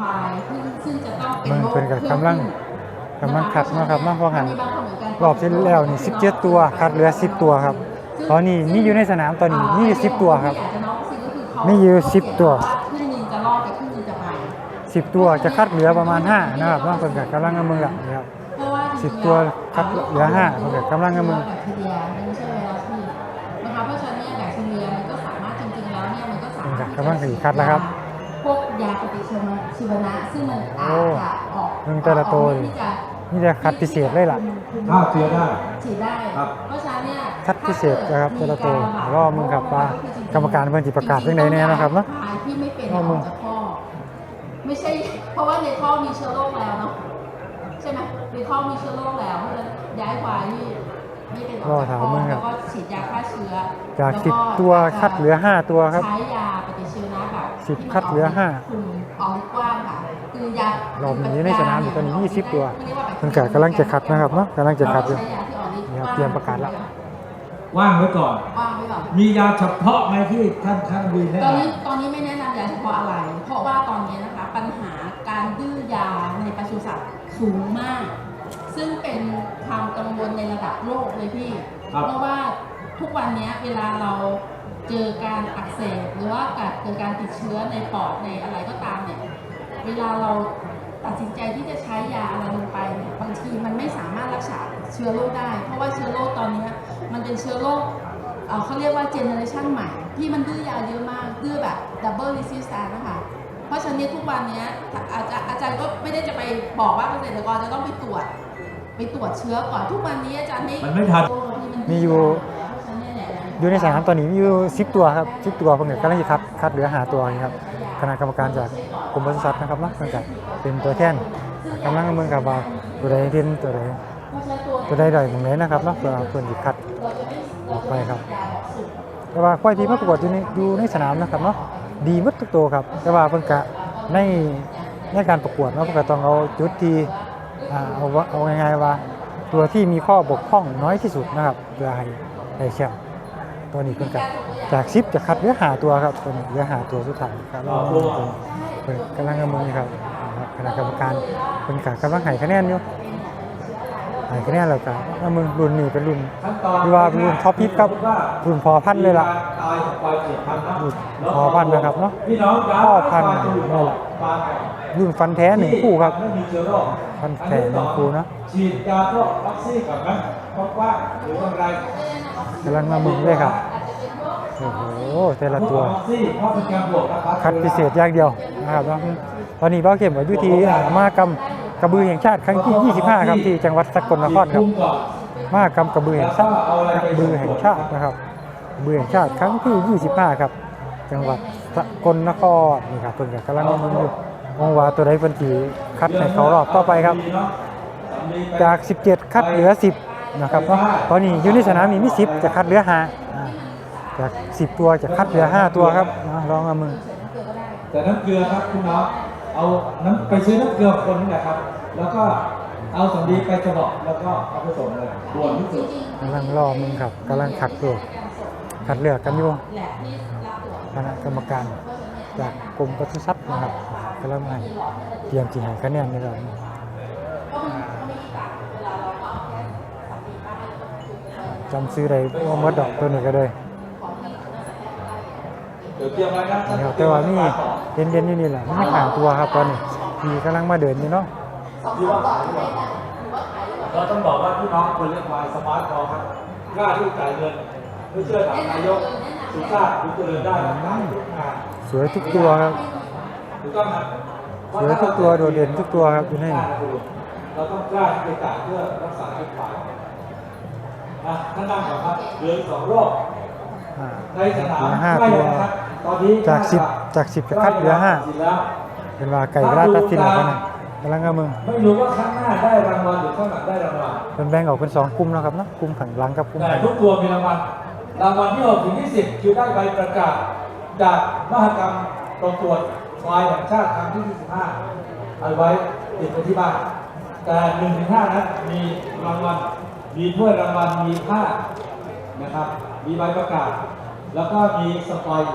ควายซึ่งซึ่งจะต้องเป็นมันโรคเป็นกับกำลังกำลังคัดเนาะครับเนาะเพราะหันมีบางคนเหมือนกันรอบที่แล้วนี่17 ตัวคัดเหลือ 10 ตัวครับ ตอนนี้มีอยู่ในสนามตอนนี้มีอยู่10 ตัวครับที่อยากจะน้องก็คือเขามีอยู่ 10 ตัวครึ่งหนึงจะรอดกับครึ่งหนึงจะไป10 ตัวจะคัดเหลือประมาณ 5 นะครับเนาะเพิ่นก็กำลังเอามือละนี่ครับเพราะว่าจริง10ๆตัวแล้วคัดเหลือห้ามันก็กำลังเอามือแบคทีเรียมันไม่ใช่ไวรัสพี่นะคะเพราะฉะนั้นเนี่ยแบคทีเรียมันก็สามารถจริงๆแล้วเนี่ยมันก็สามารถกำลังสีคัดแล้วครับพวก ยาปฏิชีวนะซึ่งมันอาจจะออกเพิ่งแต่ละตัวออกฤทธิ์ที่จะนี่จะคัดพิเศษเลยล่ะฆ่าเชื้อได้ฉีดได้ครับเพราะฉะนั้นเนี่ยคัดพิเศษนะครับแต่ละตัวรอมึงครับว่ากรรมการเพิ่นสิประกาศจังใดแน่นะครับเนาะควายที่ไม่เป็นรอมึงออกจากท่อไม่ใช่ เพราะว่าในท่อมีเชื้อโรคแล้วเนาะใช่ไหมในท่อมีเชื้อโรคแล้วเพราะฉะนั้นย้ายควายที่ไม่เป็นออกจากท่อแล้วก็ฉีดยาฆ่าเชื้อจากแล้ว10ตัวคัดเหลือ5ตัวครับใช้ยาปฏิชีวนะแบบสิบคัดเหลือห้าคุม ออกกว้างค่ะคือยารอบนี้ในสนามอยู่ตอนนี้ 20 ตัวเขาเรียกว่าแบคทีเพิ่นก็กำลังจะคัดนะครับเนาะกำลังจะคัดอยู่ใช้ยาที่ออกฤทธิ์นี่ครับเตรียมประกาศแล้วว่างไว้ก่อน ว่างไว้ก่อน มียาเฉพาะไหมที่ท่านท่านวีแนะตอนนี้นำตอนนี้ไม่แนะนำยาเฉพาะอะไร เพราะว่าตอนนี้นะคะปัญหาการดื้อยาในปศุสัตว์สูงมาก ซึ่งเป็นความกังวลในระดับโลกเลยพี่ครับเพราะว่าทุกวันนี้เวลาเรา เจอการอักเสบหรือว่าเกิดการติดเชื้อในปอดในอะไรก็ตามเนี่ยเวลาเราตัดสินใจที่จะใช้ยาอะไรลงไปเนี่ยบางทีมันไม่สามารถรักษาเชื้อโรคได้ เพราะว่าเชื้อโรคตอนนี้มันเป็นเชื้อโรคเอ่อเขาเรียกว่าเจเนอเรชันใหม่ ที่มันดื้อยาเยอะมาก ดื้อแบบดับเบิลรีซิสแตนนะคะเพราะฉะนั้นทุกวันนี้อาจารย์อาจารย์ก็ไม่ได้จะไปบอกว่าเกษตรกรจะต้องไปตรวจ ไปตรวจเชื้อก่อนทุกวันนี้อาจารย์ไม่มันไม่ทันมีอยู่ อยู่ในสนามตอนนี้มีอยู่10ตัวครับ10ตัวเพิ่นก็กำลังจะคัดคัดเหลือ5ตัวนี่ครับคณะกรรมการจากกรมปศุสัตว์นะครับนะเพิ่นก็เป็นตัวแทนกำลังเมืองกับว่าตัวใดเด่นตัวใดตัวใดด้อยหมองไหนนะครับนะเพื่อเพิ่นสิคัดออกไปครับ แต่ว่าควายที่มาประกวดอยู่ในอยู่ในสนามนะครับเนาะดีมดทุกตัวครับ แต่ว่าเพิ่นกะในในการประกวดเนาะเพิ่นก็ต้องเอาจุดที่อ่าเอาว่าเอาง่ายๆว่า ตัวที่มีข้อบกพร่องน้อยที่สุดนะครับเพื่อให้ได้แชมป์ ตัวนี้เพิ่นกะจาก10จะคัดเหลือหาตัวครับตัวนี้เหลือหาตัวสุดท้ายครับเราเพิ่นกำลังเอามือครับคณะกรรมการเพิ่นกะกำลังให้คะแนนอยู่ให้คะแนนแล้วก็เอามือรุ่นนี้เป็นรุ่นที่ว่ารุ่นท็อปฮิตครับรุ่นพอพันเลยล่ะตายจากควายเจ็ดพันนะรุ่นพอพันนะครับเนาะพ่อพันนี่แหละรุ่นฟันแท้หนึ่งคู่ครับไม่มีเชื้อโรคพันแท้หนึ่งคู่นะฉีดยาพวกวัคซีนก่อนไหมเพราะว่าหรือว่าอะไร กำลังมามึงเลยครับโอ้โหแต่ละตัวคัดพิเศษอย่างเดียวนะครับตอนนี้เบ้าเข็มอยู่ที่อ่ามากรรมกระบือแห่งชาติครั้งที่ 25 ครับที่จังหวัดสกลนครครับมากรรมกระบือแห่งชาติกระบือแห่งชาตินะครับกระบือแห่งชาติครั้งที่ 25 ครับ จังหวัดสกลนครนี่ครับเพิ่นก็กำลังมามึงอยู่มองว่าตัวใดเพิ่นสิคัดให้เขารอบต่อไปครับ จาก 17 คัดเหลือ 10 นะครับเนาะตอนนี้อยู่ในสนามนี้มี10จะคัดเหลือ5อ่าจาก10ตัวจะคัดเหลือ5ตัวครับนะลองเอามือแต่น้ำเกลือครับคุณน้องเอาน้ำไปซื้อน้ำเกลือคนนี่แหละครับ แล้วก็เอาสำลีไปกระบอกแล้วก็เอาผสมเลยด่วนที่สุดกำลังรอมึงครับกำลังคัดตัวคัดเลือกกันอยู่แหละที่รับตรวจคณะกรรมการจากกรมปศุสัตว์นะครับกำลังให้เตรียมจีให้คะแนนในเรา จำซื้อได้ว่าเมดดอกตัวนี้ก็เลยเดี๋ยวเตรียมไว้นะนี่ครับแต่ว่านี่เด่นเด่นๆอยู่นี่แหละไม่ห่างตัวครับตอนนี้มีกำลังมาเดินนี่เนาะที่ว่าขายดีกว่าเราต้องบอกว่าพี่น้องควรเรียกวายสมาร์ทฟอครับกล้าที่จ่ายเงินไม่เชื่อถามนายกสุชาติคุณเจริญได้ครับขายทุกงานสวยทุกตัวครับถูกต้องครับสวยทุกตัวโดดเด่นทุกตัวครับอยู่นี่เราต้องกล้าที่จะจ่ายเพื่อรักษาทุกฝ่าย อะท่านนั่งก่อนครับเหลืออีกสองรอบอ่า ในสนามเหลือห้าใกล้ตัวแล้วนะครับตอนนี้จากสิบจากสิบจะคัดเหลือห้า สิบแล้ว เป็นว่าไก่เวลาตัดสินแล้วกันนะกำลังเอามึงไม่รู้ว่าข้างหน้าได้รางวัลหรือข้างหลังได้รางวัล เป็นแบ่งออกเป็นสองกลุ่มแล้วครับเนาะกลุ่มข้างหลังกับกลุ่มแต่ข้างหทุน้ากตัวมีรางวัล รางวัลที่6ถึงที่10คือได้ใบประกาศ จากมหกรรมประกวดควายแห่งชาติครั้งที่25เอาไว้ติดไว้ที่บ้าน แต่1ถึง5นั้นมีรางวัล มีถ้วยรางวัลมีผ้านะครับ มีใบประกาศ แล้วก็มีสปอยล์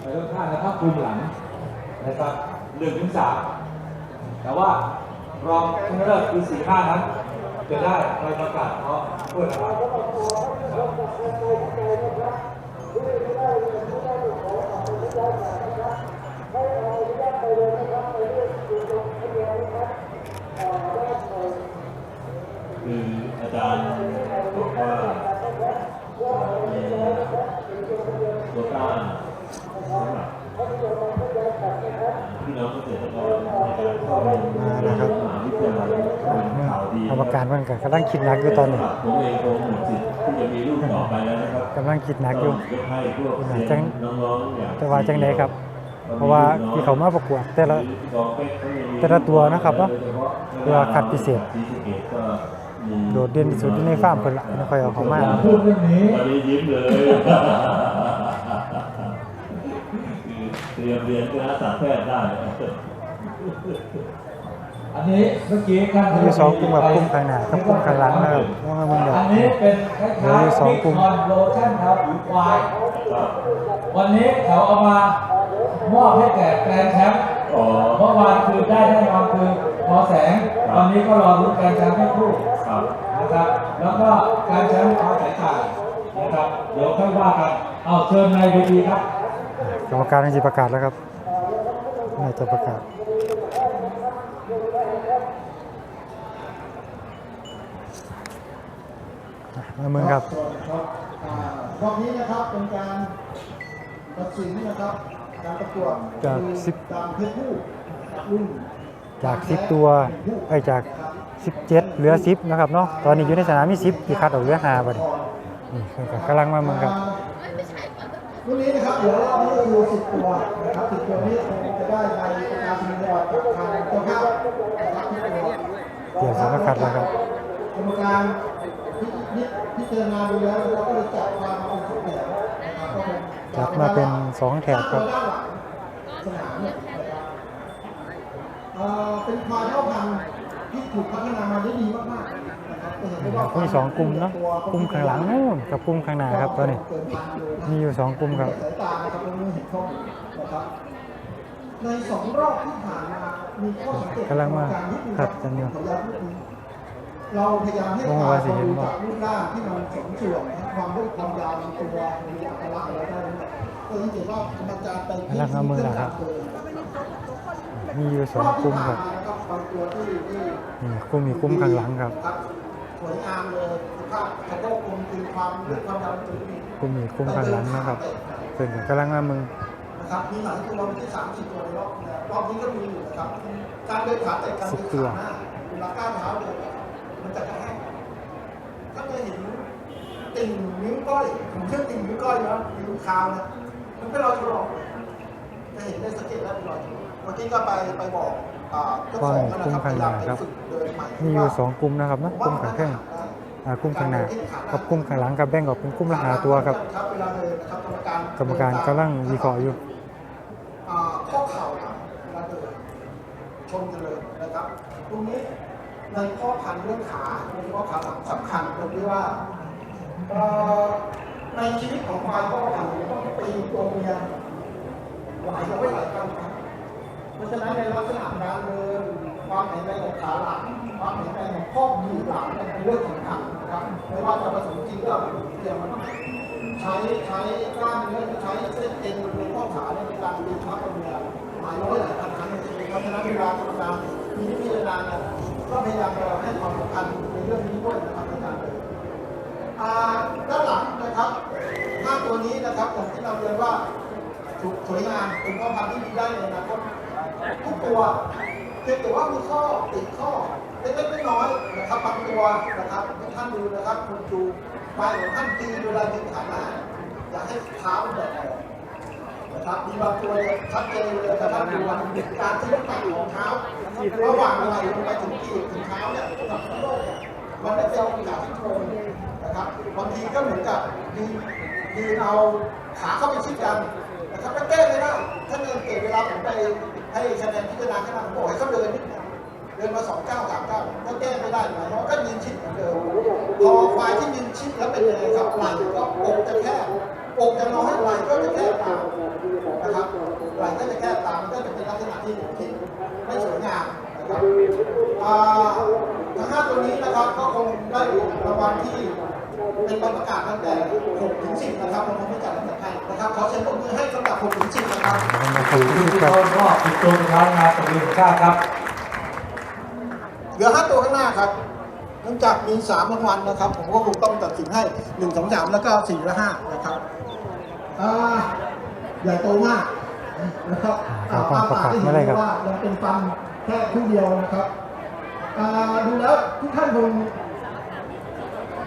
ใบเลือกผ้าและผ้าคลุมหลังนะครับ1ถึง3แต่ว่ารองชนะเลิศคือสี่ห้านั้นจะได้ใบประกาศเพราะถ้วยรางวัลคืออาจารย์บอกว่าเอ่อมีโควต้าสำหรับ พี่น้องเกษตรกรในการเข้าเรียนมาแล้วครับมหาวิทยาลัยเป็นข่าวดีกรรมการเพิ่นก็กำลังคิดหนักอยู่ตอนนี้ผมเองคงหมดสิทธิ์ที่จะมีลูกต่อไปแล้วนะครับกำลังคิดหนักอยู่ก็ให้พวกจัเซียงนน้องๆอย่างแต่ว่าจังไดครับ เพราะว่าที่เขามาประกวดแต่ละแต่ละตัวนะครับเนาะตัวคัดพิเศษโดดเด่นที่สุดอยู่ในฟาร์มเพิ่นละไม่ค่อยเอาเข้ามาอย่าพูดเรื่องนี้ตอนนี้ยิ้มเลยคือ เตรียมเรียนคณะสัตวแพทย์ได้ อันนี้เมื่อกี้ท่านมีอยู่สองกลุ่มแบบกลุ่มข้างหน้ากับกลุ่มข้างหลังนะครับว่ามันแบบ อันนี้เป็นคล้ายๆมีอยู่สองกลุ่มคอนโลชั่นครับหรือควายครับวันนี้เขาเอามามอบให้แก่แกรนด์แชมป์อ๋อ เมื่อวานคือได้แน่นอนคือพอแสงวันนี้ก็รอรุ้นแกรนด์แชมป์ให้คู่ ครับนะครับ แล้วก็การแชมป์เอาสายถ่ายนะครับ เดี๋ยวค่อยว่ากัน เอาเชิญในเวทีครับ กรรมการจะประกาศแล้วครับน่าจะประกาศอะมาเมืองครับสวัสดีครับอ่ารอบนี้นะครับเป็นการตัดสินนะครับการประกวดจากคือสิบการเพศผู้รุ่นจาก10ตัวไอ้ยจาก17เหลือ10นะครับเนาะตอนนี้อยู่ในสนามมี10ที่คัดออกเหลือ5บัดนี้นี่เพิ่นก็กำลังมาเมืองครับ รุ่นนี้นะครับเดี๋ยวรอบนี้ก็คือ10ตัวนะครับ10ตัวนี้คงจะได้ใบประกาศนียบัตรจากทางเจ้าภาพนะครับที่ตัวเตรียมสำนักคัดแล้วครับกรรมการพิพิพิจารณาดูแล้วเราก็เลยจัดมาเป็นชุดเดี่ยวนะครับก็เป็นจัดมาเป็น2แถบครับด้านหลังสนามเนี่ยนะครับเอ่อเป็นควายเท่าพันธุ์ที่ถูกพัฒนามาได้ดีมากๆ มีสองกลุ่มเนาะกลุ่มข้างหลังนู่นกับกลุ่มข้างหน้าครับตอนนี้มีอยู่สองกลุ่มครับในสองรอบที่ผ่านมามีข้อสังเกตกำลังมาครับจันยูเราพยายามให้ผมควาว่ายสิเห็นบ่จากรูปร่างที่มันสมส่วนความด้วยความยาวลำตัวมีอัตลักษณ์อะไรได้ก็สังเกตว่ากรรมการไปกำลังเอามือล่ะครับมีอยู่สองกลุ่มครับนี่กลุ่มมีกลุ่มข้างหลังครับ สวยงามเลยสภาพกระโดดกลมคือความด้วยความยาวลำตัวที่มีคุมมีกลุ่มข้างหลังนะครับเพิ่นกำลังมามืองนะครับมีหลายตัวมีที่สามสิบตัวในรอบนะรอบนี้ก็มีอยู่นะครับ การเดินขาแต่การเดินขาหน้าเวลาก้าวเท้าเดินมันจะกระแทกถ้าเคยเห็นติ่งนิ้วก้อยผมเชื่อติ่งนิ้วก้อยนะนิ้วคาวนะมันเป็นรอยถลอกจะเห็นได้สังเกตได้เป็นรอยถลอกเมื่อกี้ก็ไปไปบอก อ่าเจ้าของนะครับ มีอยู่สองกลุ่มนะครับนะกลุ่มขางแข้งอ่กลุ่มข้างหนากับกลุ่มขางหลังกับแบ่งออกเป็นกลุ่มละหาตัวครับ กรรมการกำลังวิเคราะห์อยู่ข้อเข่าครับเวลาเดินชนกันเลยนะครับตรงนี้ในข้อพันเรื่องขาโดยเฉพาะขาหลังสำคัญตรงที่ว่าในชีวิตของควายข้อพันต้องปีนตัวเมียหลายร้อยหลายครั้งครับเพ ราะฉะนั้นในลักษณะการเดินความแข็งแรงของขาหลังความแข็งแรงของข้อมือหลังเป็นเรื่องสำคัญนะครับไม่ว่าจะผสมจริงก็เรียนมันต้องใช้ใช้กล้ามเนื้อใช้เส้นเอ็นบริเวณข้อขาในการดึงพับตัวเมียหลายร้อยหลายพันครั้งในชีวิตเพราะฉะนั้นเวลากรรมการมีวิธีการเนี่ยก็พยายามจะให้ความสำคัญในเรื่องนี้ด้วยนะครับในการเดินด้านหลังนะครับห้าตัวนี้นะครับผมที่เราเรียนว่าถูกสวยงามเป็นข้อพันธุ์ที่ดีได้ในอนาคต ทุกตัวเพียงแต่ว่ามีข้อติดข้อเล็กๆน้อยๆนะครับบางตัวนะครับท่านดูนะครับคุณจูไปของท่านตีเวลายืนขาหน้าอยากให้เท้ามันแบบออกนะครับมีบางตัวเนี่ยชัดเจนเลยนะครับดูว่าการที่น้ำหนักของเท้าระหว่างไหล่ลงไปถึงกีบถึงเท้าเนี่ยกับโลกเนี่ยมันไม่เป็นโอกาสที่ตรงนะครับบางทีก็เหมือนกับยืนยืนเอาขาเข้าไปชิดกัน นะครับก็แก้ไม่ได้ถ้าเดินเก่งเวลาผมไปให้คะแนนพิจารณาขนาดผมบอกให้เขาเดินนิดเดินมาสองเก้าสามเก้าก็แก้ไม่ได้หมายความว่าก็ยืนชิดเหมือนเดิมพอควายที่ยืนชิดแล้วเป็นยังไงครับไหล่ก็อกจะแคบอกจะน้อยไหล่ก็จะแคบตามนะครับไหลก็จะแคบตามก็จะเป็นลักษณะที่ที่ไม่สวยงามนะครับอ่าทั้งห้าตัวนี้นะครับก็คงได้รางวัลที่ เป็นประกาศตั้งแต่6ถึง10นะครับผมคงไม่จัดลำดับให้นะครับ ขอเชิญปรบมือให้สำหรับ6ถึง10นะครับขอบคุณที่ครับต้นรอบติดตัวข้างานประเพณีแห่าครับ เหลือห้าตัวข้างหน้าครับเนื่องจากมีสามรางวัลนะครับ ผมก็คงต้องตัดสินให้หนึ่งสองสามแล้วก็สี่และห้านะครับอ่าใหญ่โตมากนะครับอาความประกาศไม่ได้ครับว่ายังเป็นฟันแค่คู่เดียวนะครับอ่าดูแล้วทุกท่านคง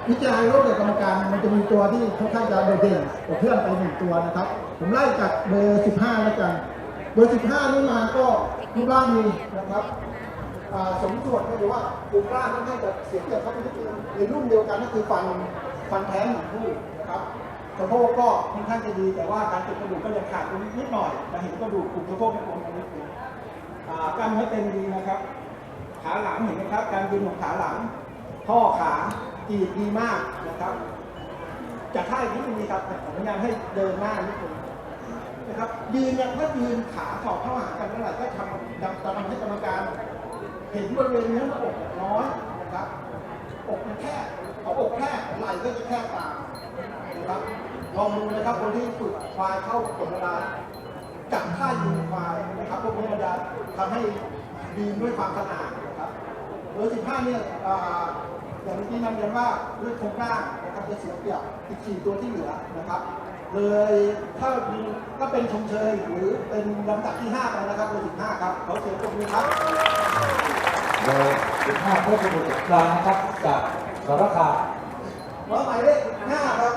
วิจารณ์ร่วมกับกรรมการมันจะมีตัวที่ค่อนข้างจะโดดเด่นกว่าเพื่อนไปหนึ่งตัวนะครับ ผมไล่จากเบอร์สิบห้าแล้วกัน เบอร์สิบห้านี่มาก็รูปร่างดีนะครับสมส่วนก็คือว่าปูกล้างค่อนข้างจะเสียเปรียบเขาไปนิดนึงในรุ่นเดียวกันก็คือฟันฟันแท้หนึ่งคู่นะครับสะโพกก็ค่อนข้างจะดีแต่ว่าการเก็บกระดูกก็ยังขาดนิดหน่อยจะเห็นกระดูกกลุ่มสะโพกไม่ตรงกันนิดนึงกล้ามเนื้อเต็มดีนะครับ ขาหลังเห็นไหมครับ การยืนของขาหลัง ข้อขา จีดีมากนะครับจากท่าอีกนิดนึงดีครับผมพยายามให้เดินหน้านิดนึงนะครับ ยืนยังถ้ายืนขาสอบเข้าหากันเมื่อไหร่ก็ทำจะทำให้กรรมการ เห็นบริเวณเนื้อหน้าอกน้อยนะครับอกมันแคบเอาอกแคบไหล่ก็จะแคบตามนะครับลองดูนะครับคนที่ฝึกควายเข้ากดเวลาจับท่ายืนควายนะครับพวกนี้มันจะทำให้ยืนด้วยความสง่านะครับเบอร์สิบห้าเนี่ย อ่าอย่างที่นำเรียนว่าด้วยโครงร่างนะครับจะเสียเปรียบอีกสี่ตัวที่เหลือนะครับ เลยถ้ามีก็เป็นชมเชยหรือเป็นลำดับที่ห้าไปนะครับเบอร์สิบห้าครับขอเสียงปรบมือครับเบอร์15เพื่อสมุทรกลางนะครับจากสารคามหมอหมายเลขห้าครับ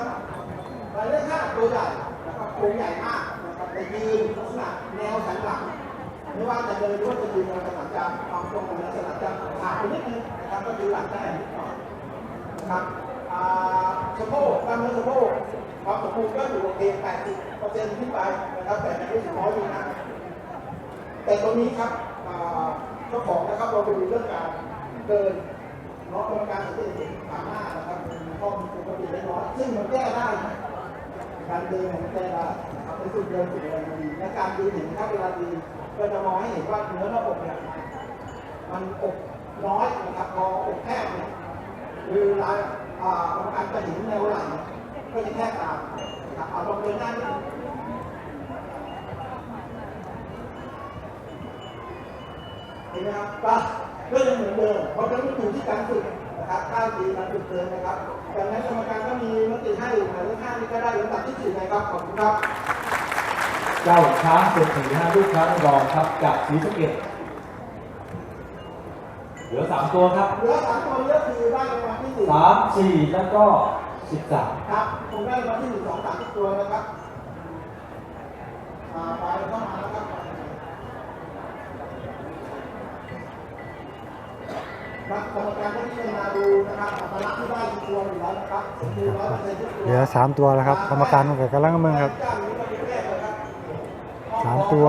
หมายเลขห้าตัวใหญ่นะครับตัวใหญ่มากนะครับแต่ยืนลักษณะแนวสันหลังไม่ว่าจะเดินหรือว่าจะยืนแนวสันหลังจะความตรงของแนวสันหลังจะขาดไปนิดนึงนะครับก็คือหลังได้นิดหน่อยนะ ครับอ่าสะโพกกล้ามเนื้อสะโพกความสมบูรณ์ก็อยู่โอเค80เปอร์เซ็นต์ขึ้นไปนะครับแต่ไม่ได้น้อยอยู่นะแต่ตรงนี้ครับอ่าเจ้าของนะครับเราไปดูเรื่องการเดินเนาะกรรมการสังเกตเห็นขาหน้านะครับมีข้อมีปกติเล็กน้อยซึ่งมันแก้ได้นะการเดินมันแก้ได้นะครับในสุดเดินสุดอะไรมันดีและการยืนเห็นครับเวลาดีก็จะมองให้เห็นว่าเนื้อหน้าอกเนี่ยมันอกน้อยนะครับพออกแคบเนี่ย คือเวลาอ่ากรรการจะเห็นแนวหล่เนี่ยก็จะแคบตามนะครับเอาลงเดินหน้านิดนึงเห็นไหมครับก็ก็ยังเหมือนเดิมเพราะฉะนั้นอยู่ที่การฝึกนะครับก้าวดีการฝึกเดินนะครับดังนั้นกรรมการก็มีมติให้หมายเลขห้านี่ก็ได้ลำดับที่สี่นะครับขอบคุณครับ เจ้าช้างเป็นสีห้าลูกช้างรองครับจากศรีสะเกษ ลือสามตัวครับเหลือสามตัวนี้ก็คือได้รางวัลที่หนึ่งสามสี่แล้วก็สิบสามครับผมได้รางวัลที่หนึ่งสองสามทุกตัวนะครับอ่าไปเข้ามาแล้วครับครับกรรมการก็พิจารณาดูนะครับอัตลักษณ์ที่ได้กี่ตัวอยู่แล้วนะครับสมบูรณ์ร้อยเปอร์เซ็นต์ทุกตัวเหลือสามตัวแล้วครับกรรมการมันก็กำลังมึงครับสามตัว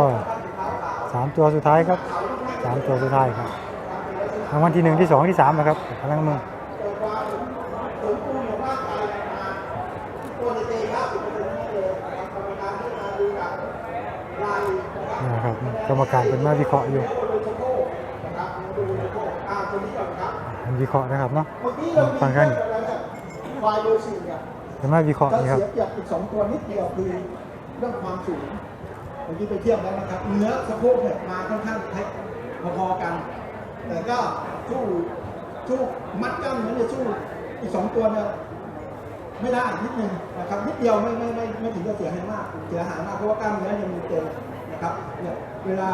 สามตัวสุดท้ายครับสามตัวสุดท้ายครับ รางวัลที่หนึ่งที่สองที่สามนะครับกำลังมึงเกิดความสมบูรณ์ขอกายมาตัวในเองครับอยู่ในตรงนี้เลยนะครับกรรมการเป็นมาวิเคราะห์อยู่ดูสะโพกนดีเคราะห์นะครับเนาะฟังกันควายเบอร์สี่เนี่ยเป็นมาวิเคราะห์จะนี่ครับยเปรียบอีกสองตัวนิดเดียวคือเรื่องความสูงเมื่อกี้ไปเทียบแล้วนะครับเนื้อสะโพกเนี่ยมาค่อนข้างพอๆกัน แต่ก็สู้สู้มัดกล้ามเนื้อเนี่ยสู้อีกสองตัวเนี่ยไม่ได้นิดนึงนะครับนิดเดียวไม่ไม่ไม่ไม่ถึงจะเสียหายมากเสียหายมากเพราะว่ากล้ามเนื้อยังมีเต็มนะครับเนี่ยเวลา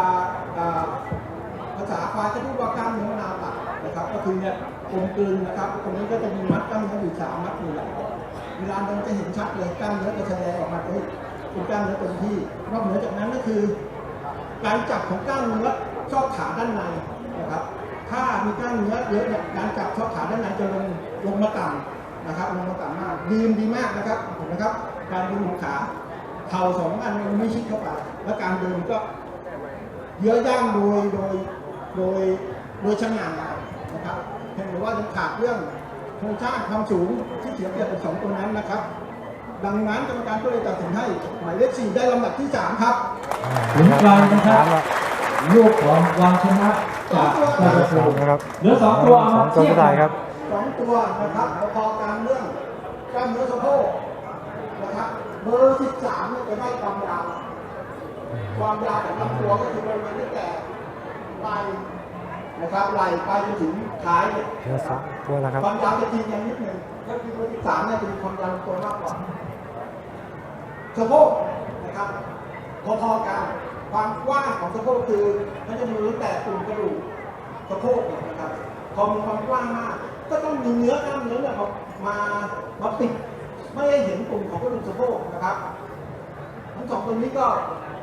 ภาษาควายจะพูดว่ากล้ามเนื้อนาวตัดนะครับ ก็คือเนี่ยกลมกลืนนะครับตรงนี้ก็จะมีมัดกล้ามเนื้ออยู่สามมัดอยู่หลังเวลามันจะเห็นชัดเลยกล้ามเนื้อจะแสดงออกมาเฮ้ยเป็นกล้ามเนื้อเต็มที่นอกเหนือจากนั้นก็คือ การจับของกล้ามเนื้อชอบขาด้านใน นะครับ ถ้ามีกล้ามเนื้อเยอะเนี่ยการจับชอบขาด้านในจะลงลงมาต่ำนะครับ ลงมาต่ำมากยืนดีมากนะครับเห็นไหมครับ การยืนของขาเข่าสองอันมันไม่ชิดเข้าไปแล้วการเดินก็เยอะย่างโดยโดยโดยโดยชำนาญนะครับเห็นหรือว่ายังขาดเรื่องโครงสร้างความสูงที่เสียเปรียบเป็นสองตัวนั้นนะครับ ดังนั้นกรรมการก็เลยตัดสินให้หมายเลขสี่ได้ลำดับที่สามครับถึงกลางนะครับสามแล้วลูกของวังชนะจากราชสามบุรีนะครับเหลือสองตัวเอาสอมางตัวเทียสุบดท้ายครับสองตัวนะครับพอๆกันเรื่องกล้ามเนื้อสะโพกนะครับเบอร์13เนี่ยจะได้ความยาวความยาวของลำตัวก็คือบริเวณที่แก่ไหล่นะครับไหล่ไปจนถึงท้ายเนี่ยเหลือสองตัวแล้วครับความยาวจะจริงอย่างนิดหนึ่งก็คือเบอร์13เนี่ยจะมีความยาวลำตัวมากกว่าสะโพกนะครับพอๆกัน ความกว้างของสะโพกคือมันจะมีตั้งแต่กลุ่มกระดูกสะโพกเนี่ยนะครับพอมีความกว้างมาก ก็ต้องมีเนื้อกล้ามเนื้อเนี่ยมามามาปิดไม่ให้เห็นกลุ่มของกระดูกสะโพกนะครับทั้งสองตรงนี้ก็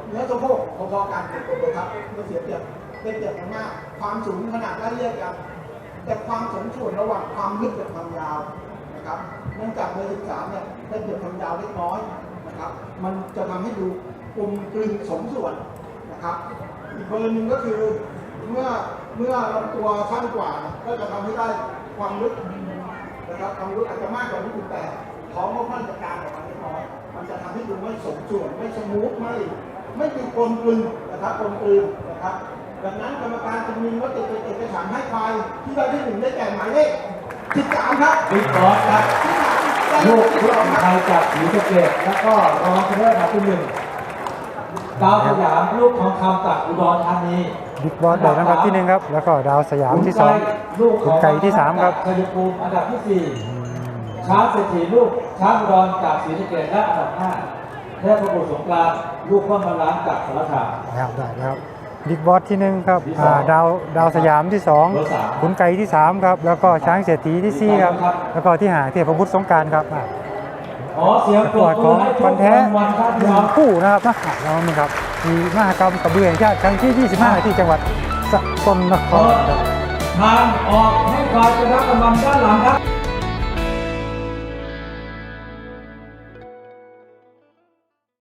เนื้อสะโพกพอๆกันนะครับไม่เสียเปรียบไม่เปรียบกันมากความสูงขนาดไล่เรียกกัน แต่ความสมส่วนระหว่างความลึกกับความยาวนะครับเนื่องจากเบอร์13เนี่ยได้เปรียบความยาวเล็กน้อยนะครับ มันจะทำให้ดูกลมกลืนสมส่วน ครับ อีกเบอร์หนึ่งก็คือเมื่อเมื่อลำตัวสั้นกว่าก็จะทำให้ได้ความลึกนะครับความลึกอาจจะมากกว่านี้ถึงแต่ท้องก็มั่นจะกลางออกมาเล็กน้อยมันจะทำให้ดูไม่สมส่วนไม่สมูทไม่ไม่มีกลมกลืนนะครับกลมกลืนนะครับดังนั้นกรรมการจะมีมติเป็นเอกฉันท์ให้ใครที่ได้ที่หนึ่งได้แก่หมายเลข13ครับบิ๊กบอสครับ13ลูกลูกไทยจากศรีสะเกษแล้วก็รองชนะเลิศอันดับที่หนึ่ง ดาวสยามลูกทองคำจากอุดรธานีบิ๊กบอสได้ลำดับที่หนึ่งครับ แล้วก็ดาวสยามที่สองลูกขขุอนงไก่ที่สามครับชัยภูมิอันดับที่สี่ช้างเศรษฐีลูกช้างอุดรจากศรีสะเกษและอันดับห้าเทพบุตรสงกรานต์ลูกพ่อมาล้านจากสารคามนะครับได้แล้วครับบิ๊กบอสที่หนึ่งครับที่สองอ่าดาวดาวสยามที่สองเบอร์สามขุนไก่ที่สามครับ แล้วก็ช้างเศรษฐีที่สี่ครับครับแล้วก็ที่หาเทพบุตรสงกรารครับอ่าขอเสียง ประปกรวบดมืขอองให้ทุฟักนแท้รางวัลครับหพี่นึ่น้องงคู่นะครับนะอะเรามาครับมีมหกรรมกระเบื้องชาติครั้งที่ 25 ที่จังหวัดสกลนครครับทางออกให้ควายไปรับรางวัลด้านหลังครับ